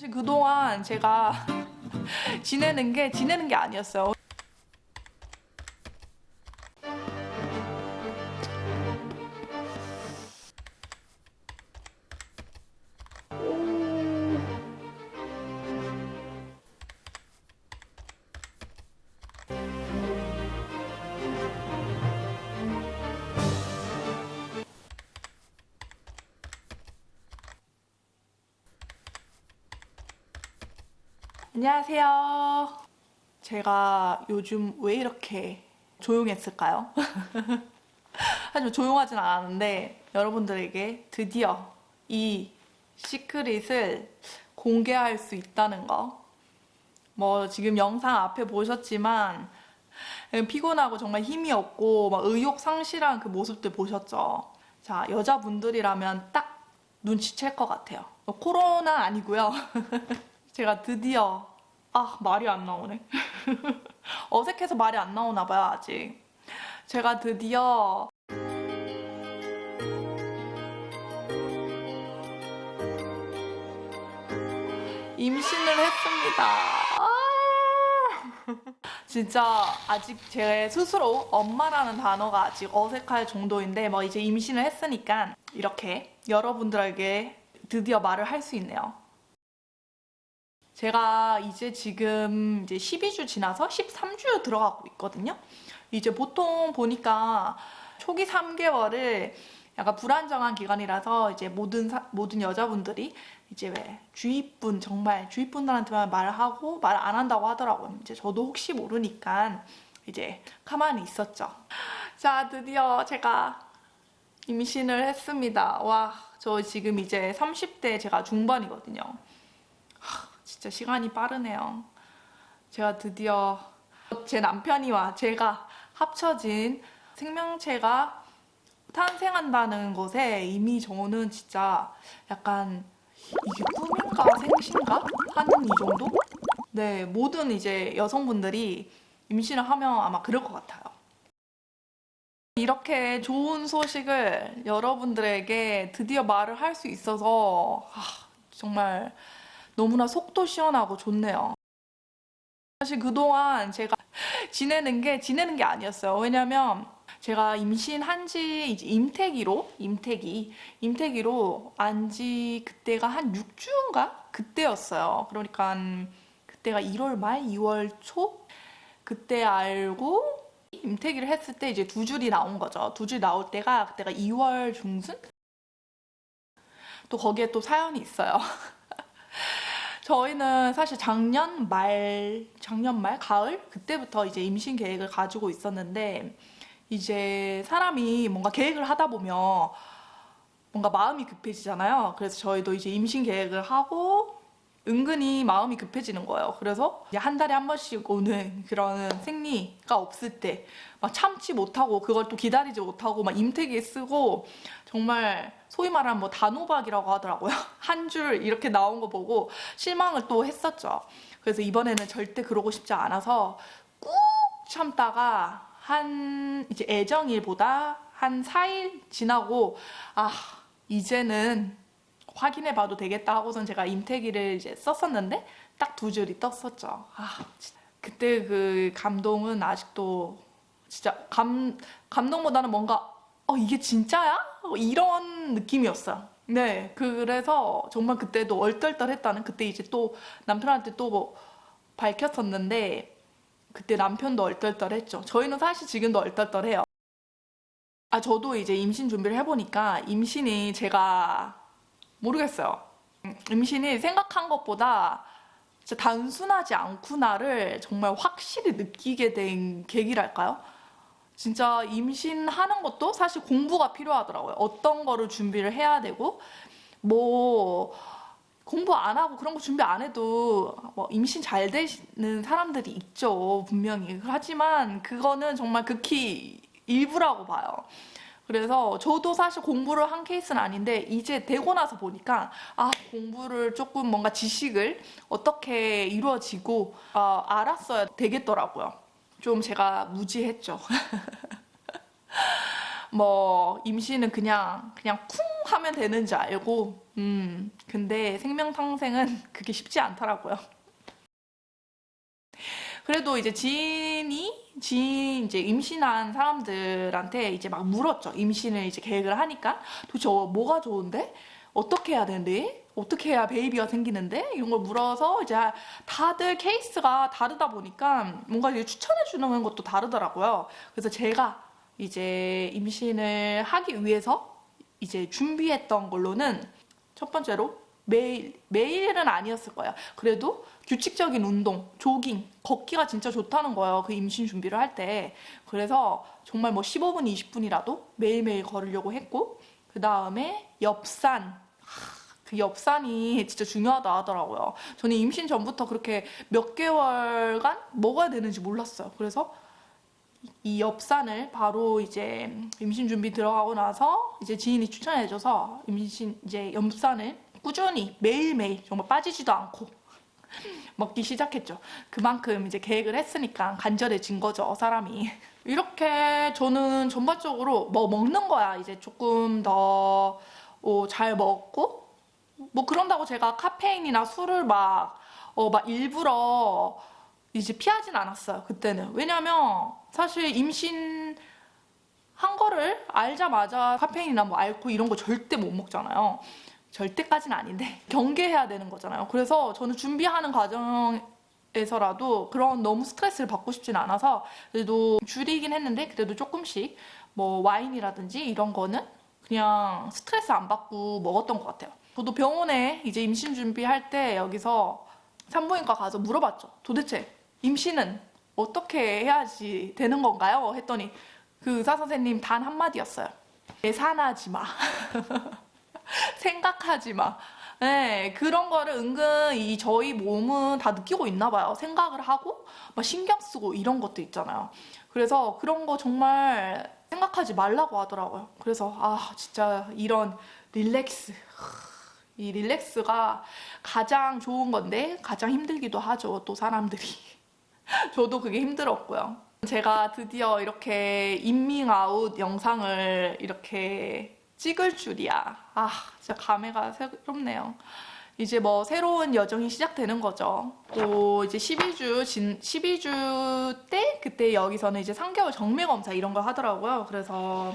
사실 그동안 제가 지내는 게 지내는 게 아니었어요. 안녕하세요. 제가 요즘 왜 이렇게 조용했을까요? 사실 조용하진 않았는데 여러분들에게 드디어 이 시크릿을 공개할 수 있다는 거. 뭐 지금 영상 앞에 보셨지만 피곤하고 정말 힘이 없고 막 의욕 상실한 그 모습들 보셨죠? 자, 여자분들이라면 딱 눈치챌 것 같아요. 코로나 아니고요. 제가 드디어 아 말이 안 나오네. 어색해서 말이 안 나오나 봐요 아직. 제가 드디어 임신을 했습니다. 아! 진짜 아직 제 스스로 엄마라는 단어가 아직 어색할 정도인데 뭐 이제 임신을 했으니까 이렇게 여러분들에게 드디어 말을 할 수 있네요 제가 이제 지금 이제 12주 지나서 13주 들어가고 있거든요. 이제 보통 보니까 초기 3개월을 약간 불안정한 기간이라서 이제 모든 사- 모든 여자분들이 이제 왜 주위분 정말 주위분들한테만 말하고 말 안 한다고 하더라고요. 이제 저도 혹시 모르니까 이제 가만히 있었죠. 자, 드디어 제가 임신을 했습니다. 와, 저 지금 이제 30대 제가 중반이거든요. 진짜 시간이 빠르네요. 제가 드디어 제 남편이와 제가 합쳐진 생명체가 탄생한다는 것에 이미 저는 진짜 약간 이게 꿈인가 생신가 하는 이 정도? 네, 모든 이제 여성분들이 임신을 하면 아마 그럴 것 같아요. 이렇게 좋은 소식을 여러분들에게 드디어 말을 할 수 있어서 아, 정말 너무나 속도 시원하고 좋네요. 사실 그동안 제가 지내는 게 지내는 게 아니었어요. 왜냐면 제가 임신한 지 이제 임태기로 임태기 임태기로 안 지 그때가 한 6주인가 그때였어요. 그러니까 그때가 1월 말 2월 초 그때 알고 임태기를 했을 때 이제 두 줄이 나온 거죠. 두 줄 나올 때가 그때가 2월 중순? 또 거기에 또 사연이 있어요. 저희는 사실 작년 말, 작년 말, 가을? 그때부터 이제 임신 계획을 가지고 있었는데, 이제 사람이 뭔가 계획을 하다 보면 뭔가 마음이 급해지잖아요. 그래서 저희도 이제 임신 계획을 하고, 은근히 마음이 급해지는 거예요. 그래서 이제 한 달에 한 번씩 오는 그런 생리가 없을 때, 막 참지 못하고, 그걸 또 기다리지 못하고, 막 임태기에 쓰고, 정말 소위 말하는 뭐 단호박이라고 하더라고요. 한 줄 이렇게 나온 거 보고 실망을 또 했었죠. 그래서 이번에는 절대 그러고 싶지 않아서 꾹 참다가 한 이제 애정일보다 한 4일 지나고 아 이제는 확인해 봐도 되겠다 하고선 제가 임태기를 이제 썼었는데 딱 두 줄이 떴었죠. 아. 그때 그 감동은 아직도 진짜 감 감동보다는 뭔가 어, 이게 진짜야? 어, 이런 느낌이었어요. 네, 그래서 정말 그때도 얼떨떨했다는 그때 이제 또 남편한테 또 뭐 밝혔었는데 그때 남편도 얼떨떨했죠. 저희는 사실 지금도 얼떨떨해요. 아, 저도 이제 임신 준비를 해보니까 임신이 제가 모르겠어요. 음, 임신이 생각한 것보다 진짜 단순하지 않구나를 정말 확실히 느끼게 된 계기랄까요? 진짜 임신하는 것도 사실 공부가 필요하더라고요. 어떤 거를 준비를 해야 되고, 뭐, 공부 안 하고 그런 거 준비 안 해도 뭐 임신 잘 되는 사람들이 있죠. 분명히. 하지만 그거는 정말 극히 일부라고 봐요. 그래서 저도 사실 공부를 한 케이스는 아닌데 이제 되고 나서 보니까 아 공부를 조금 뭔가 지식을 어떻게 이루어지고 아, 알았어야 되겠더라고요. 좀 제가 무지했죠. 뭐 임신은 그냥 그냥 쿵 하면 되는 줄 알고 음 근데 생명탕생은 그게 쉽지 않더라고요. 그래도 이제 지인이 지인 이제 임신한 사람들한테 이제 막 물었죠. 임신을 이제 계획을 하니까 도대체 어, 뭐가 좋은데? 어떻게 해야 되는데? 어떻게 해야 베이비가 생기는데? 이런 걸 물어서 이제 다들 케이스가 다르다 보니까 뭔가 이제 추천해 주는 것도 다르더라고요. 그래서 제가 이제 임신을 하기 위해서 이제 준비했던 걸로는 첫 번째로 매일 매일은 아니었을 거예요. 그래도 규칙적인 운동, 조깅, 걷기가 진짜 좋다는 거예요. 그 임신 준비를 할 때. 그래서 정말 뭐 15분, 20분이라도 매일매일 걸으려고 했고 그 다음에 엽산. 하, 그 엽산이 진짜 중요하다 하더라고요. 저는 임신 전부터 그렇게 몇 개월간 먹어야 되는지 몰랐어요. 그래서 이 엽산을 바로 이제 임신 준비 들어가고 나서 이제 지인이 추천해줘서 임신 이제 엽산을 꾸준히 매일매일 정말 빠지지도 않고 먹기 시작했죠. 그만큼 이제 계획을 했으니까 간절해진 거죠, 사람이. 이렇게 저는 전반적으로 뭐 먹는 거야 이제 조금 더 잘 먹고 뭐 그런다고 제가 카페인이나 술을 막, 어, 막 일부러 이제 피하진 않았어요, 그때는. 왜냐면 사실 임신 한 거를 알자마자 카페인이나 뭐 알코올 이런 거 절대 못 먹잖아요. 절대까지는 아닌데 경계해야 되는 거잖아요. 그래서 저는 준비하는 과정에서라도 그런 너무 스트레스를 받고 싶진 않아서 그래도 줄이긴 했는데 그래도 조금씩 뭐 와인이라든지 이런 거는 그냥 스트레스 안 받고 먹었던 것 같아요. 저도 병원에 이제 임신 준비할 때 여기서 산부인과 가서 물어봤죠. 도대체 임신은 어떻게 해야지 되는 건가요? 했더니 그 의사 선생님 단 한마디였어요. 예산하지 마. 생각하지 마. 네, 그런 거를 은근 이 저희 몸은 다 느끼고 있나 봐요. 생각을 하고 막 신경 쓰고 이런 것도 있잖아요. 그래서 그런 거 정말 생각하지 말라고 하더라고요. 그래서 아 진짜 이런 릴렉스 이 릴렉스가 가장 좋은 건데 가장 힘들기도 하죠. 또 사람들이 저도 그게 힘들었고요. 제가 드디어 이렇게 인밍아웃 영상을 이렇게 찍을 줄이야. 아, 진짜 감회가 새롭네요. 이제 뭐 새로운 여정이 시작되는 거죠. 또 이제 12주 진 12주 때 그때 여기서는 이제 3개월 정밀 검사 이런 거 하더라고요. 그래서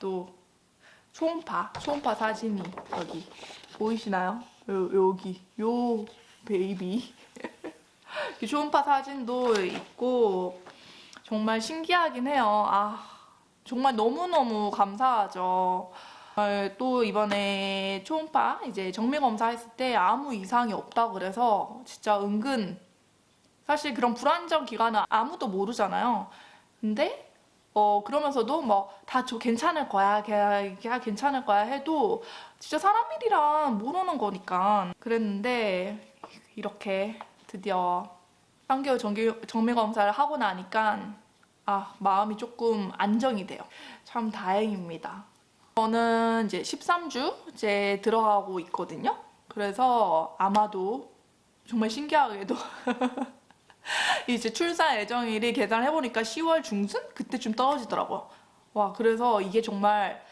또 초음파 초음파 사진이 여기 보이시나요? 요, 여기 요 베이비 이 초음파 사진도 있고 정말 신기하긴 해요. 아 정말 너무너무 감사하죠. 어, 또 이번에 초음파 이제 정밀 검사했을 때 아무 이상이 없다 그래서 진짜 은근 사실 그런 불안정 기간은 아무도 모르잖아요. 근데 어 그러면서도 뭐다저 괜찮을 거야, 걔, 걔 괜찮을 거야 해도 진짜 사람 일이란 모르는 거니까 그랬는데 이렇게 드디어 3개월 정기, 정밀 검사를 하고 나니까 아, 마음이 조금 안정이 돼요. 참 다행입니다. 저는 이제 13주째 들어가고 있거든요. 그래서 아마도 정말 신기하게도 이제 출산 예정일이 계산해 보니까 10월 중순? 그때쯤 떨어지더라고요. 와, 그래서 이게 정말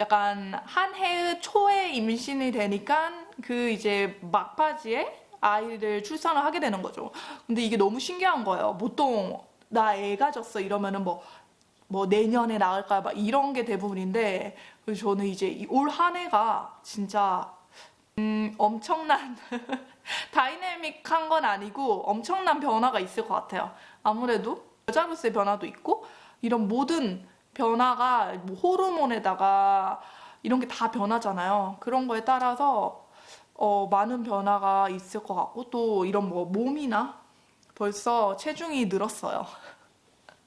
약간 한 해의 초에 임신이 되니까 그 이제 막바지에 아이를 출산을 하게 되는 거죠. 근데 이게 너무 신기한 거예요. 보통 나 애 가 졌어 이러면은 뭐, 뭐 내년에 나을까 막 이런 게 대부분인데 그래서 저는 이제 올 한 해가 진짜 음, 엄청난 다이내믹한 건 아니고 엄청난 변화가 있을 것 같아요. 아무래도 여자로서의 변화도 있고 이런 모든 변화가 뭐 호르몬에다가 이런 게 다 변하잖아요. 그런 거에 따라서 어, 많은 변화가 있을 것 같고 또 이런 뭐 몸이나 벌써 체중이 늘었어요.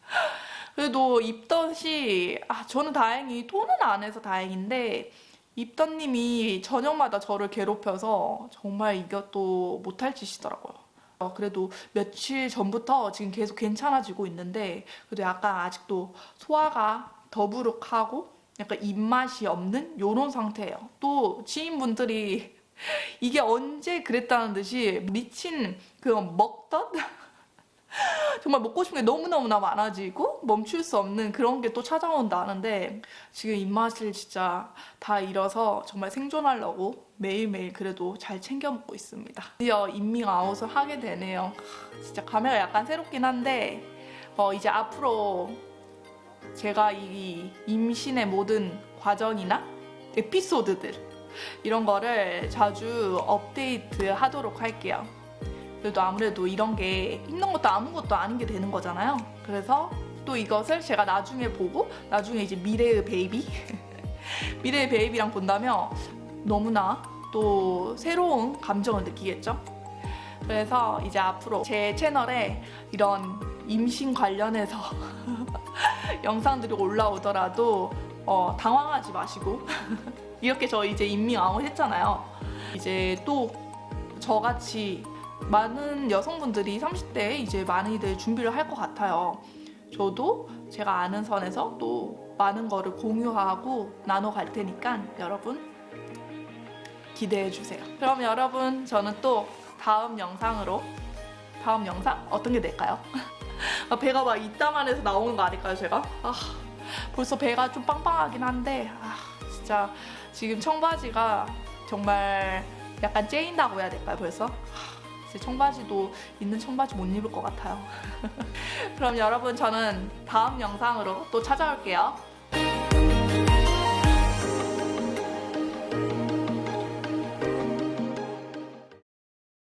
그래도 입덧이 아 저는 다행히 토는 안 해서 다행인데 입덧님이 저녁마다 저를 괴롭혀서 정말 이것도 못할 짓이더라고요. 어, 그래도 며칠 전부터 지금 계속 괜찮아지고 있는데 그래도 약간 아직도 소화가 더부룩하고 약간 입맛이 없는 요런 상태예요. 또 지인분들이 이게 언제 그랬다는 듯이 미친 그 먹덧 정말 먹고 싶은 게 너무너무나 많아지고 멈출 수 없는 그런 게 또 찾아온다는데 지금 입맛을 진짜 다 잃어서 정말 생존하려고 매일매일 그래도 잘 챙겨 먹고 있습니다. 드디어 인밍 아웃을 하게 되네요. 진짜 감회가 약간 새롭긴 한데 어, 이제 앞으로 제가 이 임신의 모든 과정이나 에피소드들 이런 거를 자주 업데이트 하도록 할게요. 그래도 아무래도 이런 게 힘든 것도 아무것도 아닌 게 되는 거잖아요. 그래서 또 이것을 제가 나중에 보고 나중에 이제 미래의 베이비 미래의 베이비랑 본다면 너무나 또 새로운 감정을 느끼겠죠. 그래서 이제 앞으로 제 채널에 이런 임신 관련해서 영상들이 올라오더라도 어, 당황하지 마시고 이렇게 저 이제 인밍 아웃 했잖아요. 이제 또 저같이 많은 여성분들이 30대에 이제 많이들 준비를 할 것 같아요. 저도 제가 아는 선에서 또 많은 거를 공유하고 나눠 갈 테니까 여러분 기대해 주세요. 그럼 여러분 저는 또 다음 영상으로 다음 영상 어떤 게 될까요? 아, 배가 막 이따만 해서 나오는 거 아닐까요, 제가? 아, 벌써 배가 좀 빵빵하긴 한데, 아, 진짜 지금 청바지가 정말 약간 째인다고 해야 될까요, 벌써? 아, 진짜 청바지도 있는 청바지 못 입을 것 같아요. 그럼 여러분, 저는 다음 영상으로 또 찾아올게요.